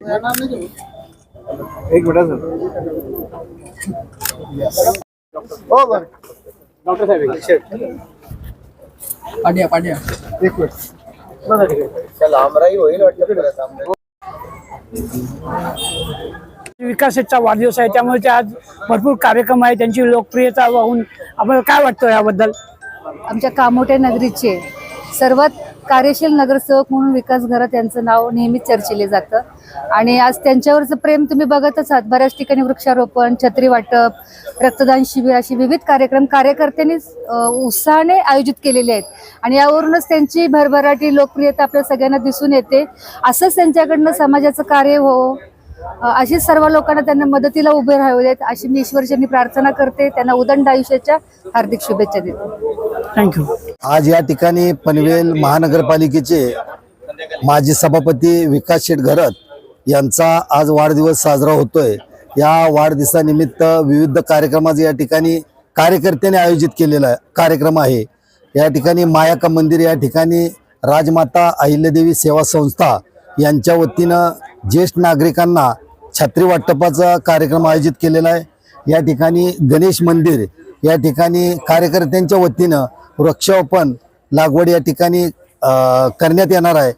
Sir. हो बरं. Doctor साहेब पाड्या पाड्या. एक मिनिट. चला आमराई होईल वाटतं परत आमराई. विकासाचा वाढदिवस आहे त्यामुळे ते आज भरपूर कार्यक्रम आहे त्यांची लोकप्रियता वाहून. आपल्याला काय वाटतं याबद्दल? आमच्या कामोठ्या नगरीचे सर्वात कार्यशील नगरसेवक म्हणून विकास घरात यांचं नाव नेहमीच चर्चिले जातं. आणि आज त्यांच्यावरचं प्रेम तुम्ही बघतच आहात. बऱ्याच ठिकाणी वृक्षारोपण छत्री वाटप रक्तदान शिबिर असे विविध कार्यक्रम कार्यकर्त्यांनीच उत्साहाने आयोजित केलेले आहेत. आणि यावरूनच त्यांची भरभराटी लोकप्रियता आपल्या सगळ्यांना दिसून येते. असंच त्यांच्याकडनं समाजाचं कार्य हो अशीच सर्व लोकांना त्यांना मदतीला उभे राहू देत अशी मी ईश्वरचरणी प्रार्थना करते. त्यांना उदंड आयुष्याच्या हार्दिक शुभेच्छा देते. थँक्यू आज या ठिकाणी पनवेल महानगरपालिकेचे माजी सभापती विकास शेठ घरत यांचा आज वाढदिवस साजरा होतोय. या वाढदिवसानिमित्त विविध कार्यक्रमाचं या ठिकाणी कार्यकर्त्यांनी आयोजित केलेला कार्यक्रम आहे. या ठिकाणी मायाका मंदिर या ठिकाणी राजमाता अहिल्यादेवी सेवा संस्था यांच्या वतीनं ज्येष्ठ नागरिकांना छत्री वाटपाचा कार्यक्रम आयोजित केलेला आहे. या ठिकाणी गणेश मंदिर या ठिकाणी कार्यकर्त्यांच्या वतीनं वृक्षारोपण लागवड या ठिकाणी करण्यात येणार आहे.